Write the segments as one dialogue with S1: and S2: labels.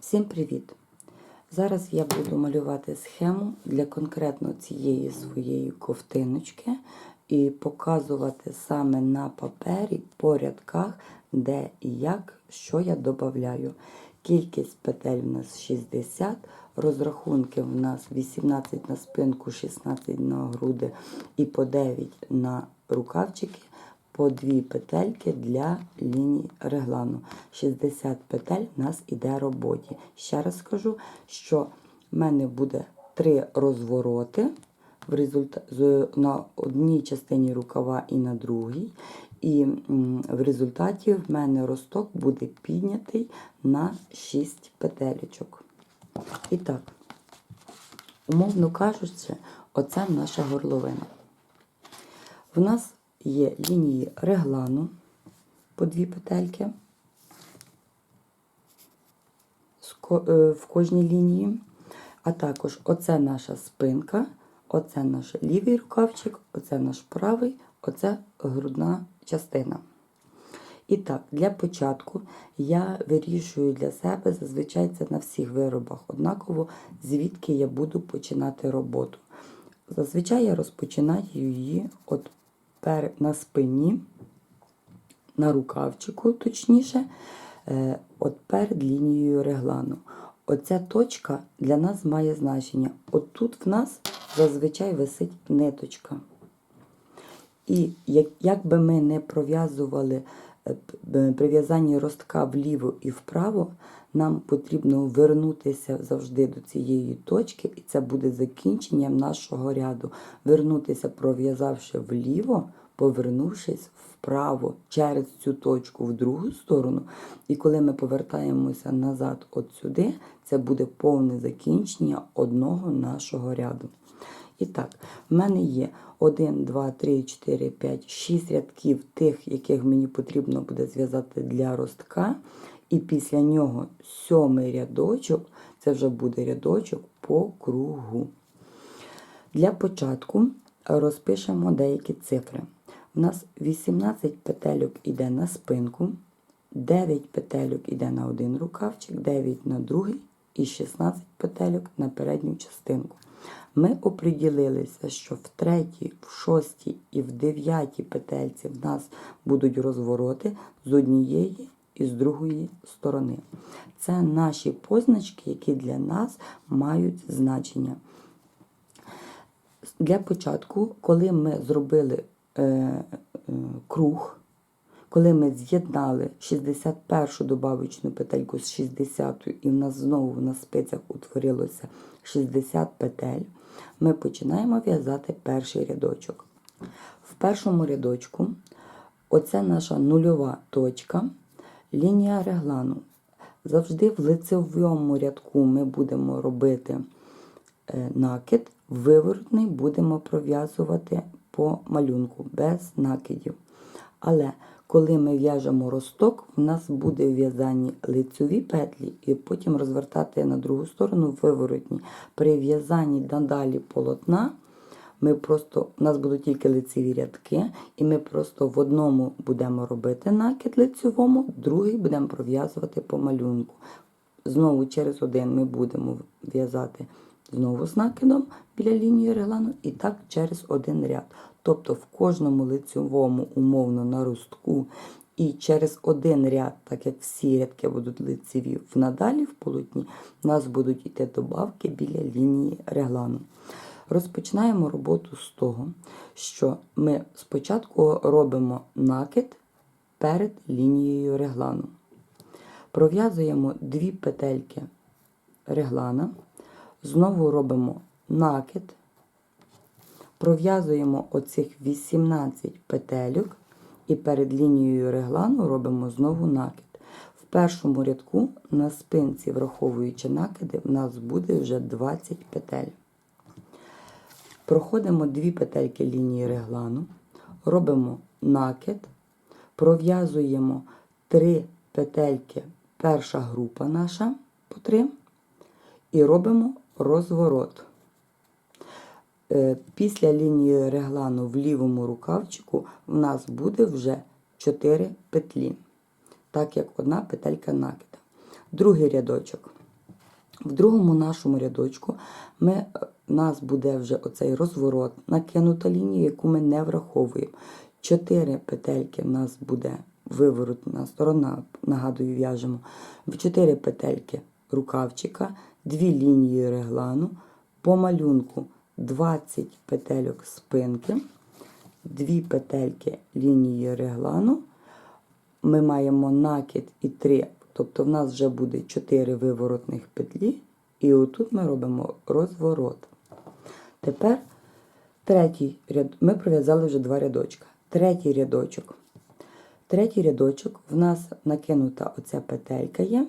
S1: Всім привіт! Зараз я буду малювати схему для конкретно цієї своєї ковтиночки і показувати саме на папері по рядках, де і як, що я додаю. Кількість петель в нас 60, розрахунки в нас 18 на спинку, 16 на груди і по 9 на рукавчики по дві петельки для ліній реглану. 60 петель в нас іде роботі. Ще раз скажу, що в мене буде три розвороти в результа... на одній частині рукава і на другій. І в результаті в мене росток буде піднятий на 6 петелечок. І так, умовно кажучи, оце наша горловина. В нас є лінії реглану по дві петельки е, в кожній лінії. А також оце наша спинка, оце наш лівий рукавчик, оце наш правий, оце грудна частина. І так, для початку я вирішую для себе, зазвичай це на всіх виробах однаково, звідки я буду починати роботу. Зазвичай я розпочинаю її от на спині, на рукавчику, точніше, е, от перед лінією реглану. Оця точка для нас має значення. От тут в нас зазвичай висить ниточка. І як, як би ми не пров'язували е, е, прив'язання ростка вліво і вправо, нам потрібно вернутися завжди до цієї точки, і це буде закінченням нашого ряду. Вернутися, пров'язавши вліво, повернувшись вправо через цю точку в другу сторону. І коли ми повертаємося назад от сюди, це буде повне закінчення одного нашого ряду. І так, в мене є 1, 2, 3, 4, 5, 6 рядків тих, яких мені потрібно буде зв'язати для ростка. І після нього сьомий рядочок, це вже буде рядочок по кругу. Для початку розпишемо деякі цифри. У нас 18 петельок іде на спинку, 9 петельок іде на один рукавчик, 9 на другий і 16 петельок на передню частинку. Ми оприділилися, що в третій, в шостій і в дев'ятій петельці в нас будуть розвороти з однієї і з другої сторони. Це наші позначки, які для нас мають значення. Для початку, коли ми зробили е, е, круг, коли ми з'єднали 61-шу добавочну петельку з 60-ю, і в нас знову на спицях утворилося 60 петель, ми починаємо в'язати перший рядочок. В першому рядочку оце наша нульова точка, лінія реглану. Завжди в лицевому рядку ми будемо робити е, накид, виворотний будемо пров'язувати по малюнку без накидів. Але коли ми в'яжемо росток, в нас буде в'язані лицеві петлі, і потім розвертати на другу сторону виворотні. При в'язанні надалі полотна ми просто, у нас будуть тільки лицеві рядки, і ми просто в одному будемо робити накид лицевому, другий будемо пров'язувати по малюнку. Знову через один ми будемо в'язати знову з накидом біля лінії реглану, і так через один ряд. Тобто в кожному лицевому умовно на ростку і через один ряд, так як всі рядки будуть лицеві в надалі в полотні, у нас будуть йти добавки біля лінії реглану. Розпочинаємо роботу з того, що ми спочатку робимо накид перед лінією реглану. Пров'язуємо дві петельки реглана, знову робимо накид, пров'язуємо оцих 18 петельок і перед лінією реглану робимо знову накид. В першому рядку на спинці, враховуючи накиди, в нас буде вже 20 петель. Проходимо дві петельки лінії реглану, робимо накид, пров'язуємо три петельки, перша група наша по три, і робимо розворот. Е, Після лінії реглану в лівому рукавчику в нас буде вже 4 петлі, так як одна петелька накида. Другий рядочок. В другому нашому рядочку ми, е, у нас буде вже оцей розворот, накинута лінія, яку ми не враховуємо. Чотири петельки в нас буде виворотна сторона, нагадую, в'яжемо. В чотири петельки рукавчика, дві лінії реглану, по малюнку 20 петельок спинки, дві петельки лінії реглану. Ми маємо накид і 3, тобто в нас вже буде 4 виворотних петлі, і отут ми робимо розворот. Тепер третій ряд. Ми пров'язали вже два рядочка. Третій рядочок. Третій рядочок в нас накинута оця петелька є.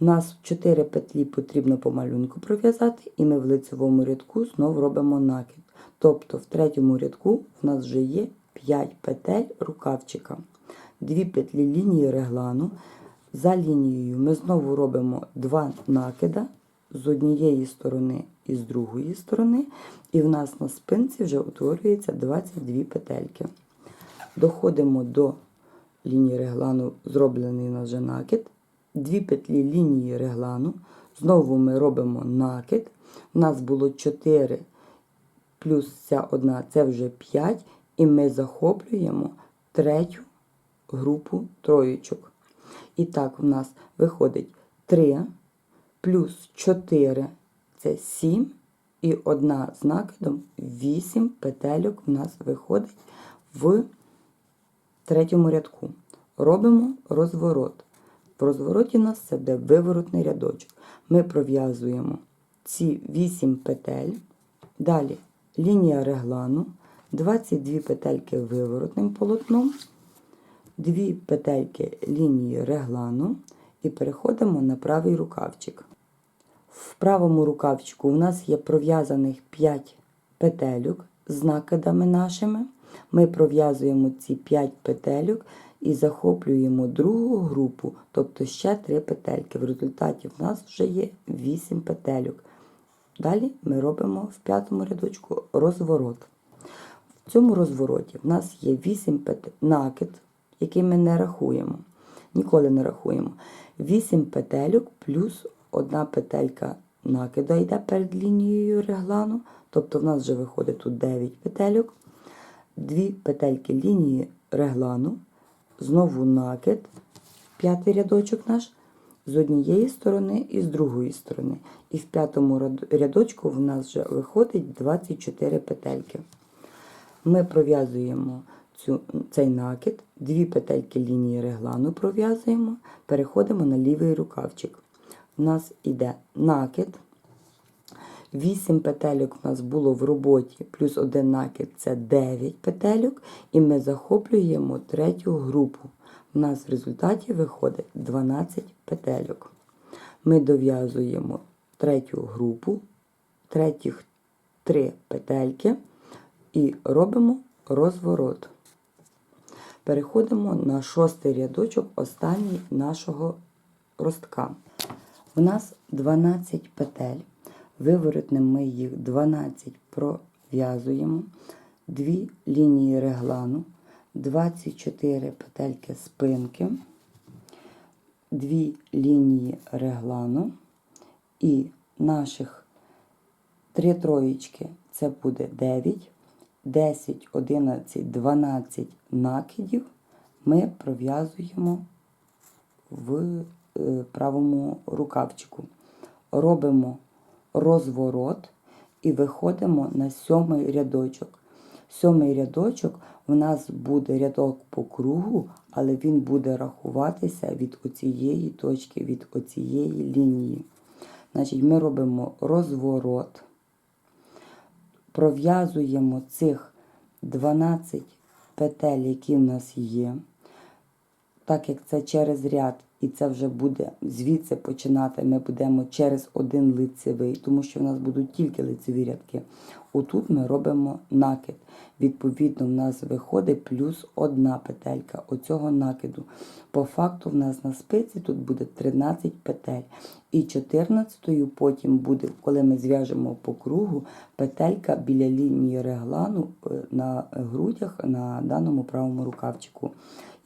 S1: У нас 4 петлі потрібно по малюнку пров'язати, і ми в лицевому рядку знову робимо накид. Тобто в третьому рядку в нас вже є 5 петель рукавчика. Дві петлі лінії реглану. За лінією ми знову робимо два накида з однієї сторони і з другої сторони. І в нас на спинці вже утворюється 22 петельки. Доходимо до лінії реглану, зроблений у нас вже накид. Дві петлі лінії реглану. Знову ми робимо накид. У нас було 4 плюс ця одна, це вже 5. І ми захоплюємо третю групу троєчок. І так, у нас виходить 3 плюс 4 це 7. І одна з накидом 8 петельок у нас виходить в третьому рядку. Робимо розворот. В розвороті нас це буде виворотний рядочок. Ми пров'язуємо ці 8 петель. Далі лінія реглану, 22 петельки виворотним полотном, 2 петельки лінії реглану і переходимо на правий рукавчик. В правому рукавчику у нас є пров'язаних 5 петельок з накидами нашими. Ми пров'язуємо ці 5 петельок і захоплюємо другу групу, тобто ще 3 петельки. В результаті в нас вже є 8 петельок. Далі ми робимо в п'ятому рядочку розворот. В цьому розвороті в нас є 8 петель, накид, який ми не рахуємо. Ніколи не рахуємо. 8 петельок плюс одна петелька накиду йде перед лінією реглану. Тобто в нас вже виходить тут 9 петельок. Дві петельки лінії реглану, знову накид, п'ятий рядочок наш, з однієї сторони і з другої сторони. І в п'ятому рядочку в нас вже виходить 24 петельки. Ми пров'язуємо цю, цей накид, дві петельки лінії реглану пров'язуємо, переходимо на лівий рукавчик. У нас іде накид. 8 петельок у нас було в роботі, плюс один накид це 9 петельок, і ми захоплюємо третю групу. У нас в результаті виходить 12 петельок. Ми дов'язуємо третю групу, третіх 3 петельки і робимо розворот. Переходимо на шостий рядочок, останній нашого ростка. У нас 12 петель. Виворотним ми їх 12 пров'язуємо, 2 лінії реглану, 24 петельки спинки, 2 лінії реглану. І наших 3 троєчки це буде 9, 10, 11, 12 накидів ми пров'язуємо в е, правому рукавчику. Робимо розворот і виходимо на сьомий рядочок. Сьомий рядочок у нас буде рядок по кругу, але він буде рахуватися від оцієї точки, від оцієї лінії. Значить, ми робимо розворот, пров'язуємо цих 12 петель, які в нас є. Так як це через ряд, і це вже буде звідси починати, ми будемо через один лицевий, тому що в нас будуть тільки лицеві рядки. Отут ми робимо накид. Відповідно, в нас виходить плюс одна петелька оцього накиду. По факту, в нас на спиці тут буде 13 петель. І 14 потім буде, коли ми зв'яжемо по кругу, петелька біля лінії реглану е, на грудях на даному правому рукавчику.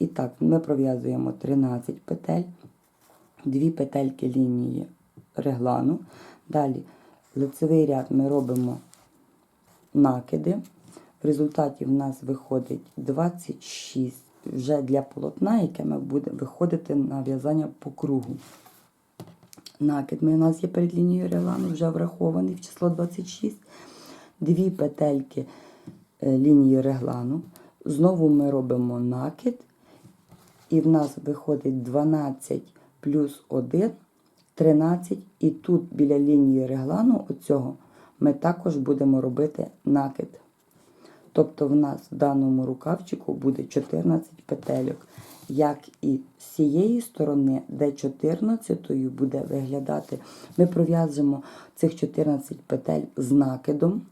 S1: І так, ми пров'язуємо 13 петель, дві петельки лінії реглану. Далі лицевий ряд ми робимо накиди. В результаті в нас виходить 26 вже для полотна, яке ми буде виходити на в'язання по кругу. Накид ми у нас є перед лінією реглану, вже врахований в число 26. Дві петельки е, лінії реглану. Знову ми робимо накид. І в нас виходить 12 плюс 1, 13. І тут біля лінії реглану оцього ми також будемо робити накид. Тобто в нас в даному рукавчику буде 14 петельок. Як і з цієї сторони, де 14 буде виглядати, ми пров'язуємо цих 14 петель з накидом.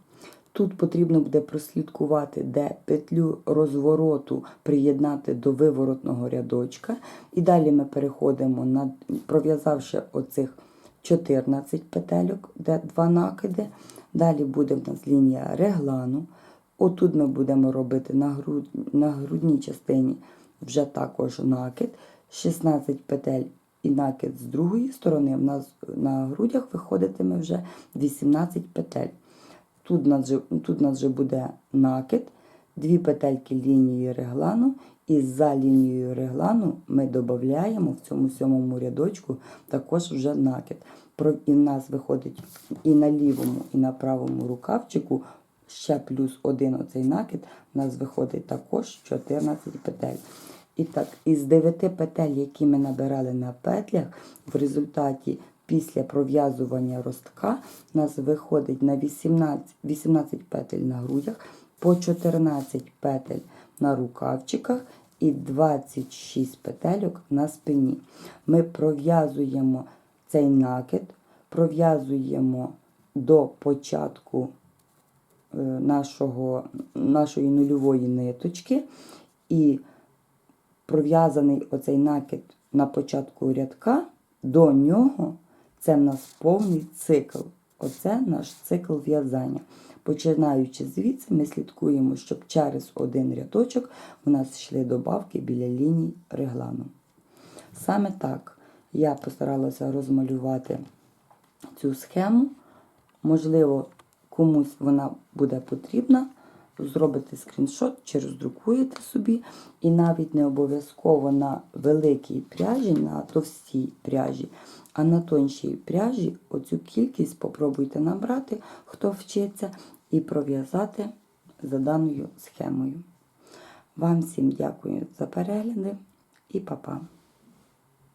S1: Тут потрібно буде прослідкувати, де петлю розвороту приєднати до виворотного рядочка. І далі ми переходимо, на, пров'язавши оцих 14 петельок, де два накиди. Далі буде в нас лінія реглану. Отут ми будемо робити на, груд, на грудній частині вже також накид. 16 петель і накид з другої сторони. В нас на грудях виходитиме вже 18 петель. Тут у нас тут нас вже буде накид, дві петельки лінії реглану, і за лінією реглану ми додаємо в цьому сьомому рядочку також вже накид. І в нас виходить і на лівому, і на правому рукавчику ще плюс один оцей накид, у нас виходить також 14 петель. І так, із 9 петель, які ми набирали на петлях, в результаті після пров'язування ростка у нас виходить на 18, 18 петель на грудях, по 14 петель на рукавчиках і 26 петельок на спині. Ми пров'язуємо цей накид, пров'язуємо до початку е, нашого, нашої нульової ниточки і пров'язаний оцей накид на початку рядка, до нього це в нас повний цикл. Оце наш цикл в'язання. Починаючи звідси, ми слідкуємо, щоб через один рядочок у нас йшли добавки біля ліній реглану. Саме так я постаралася розмалювати цю схему. Можливо, комусь вона буде потрібна. Зробите скріншот чи роздрукуєте собі. І навіть не обов'язково на великій пряжі, на товстій пряжі, а на тоншій пряжі оцю кількість попробуйте набрати, хто вчиться, і пров'язати за даною схемою. Вам всім дякую за перегляди і па-па!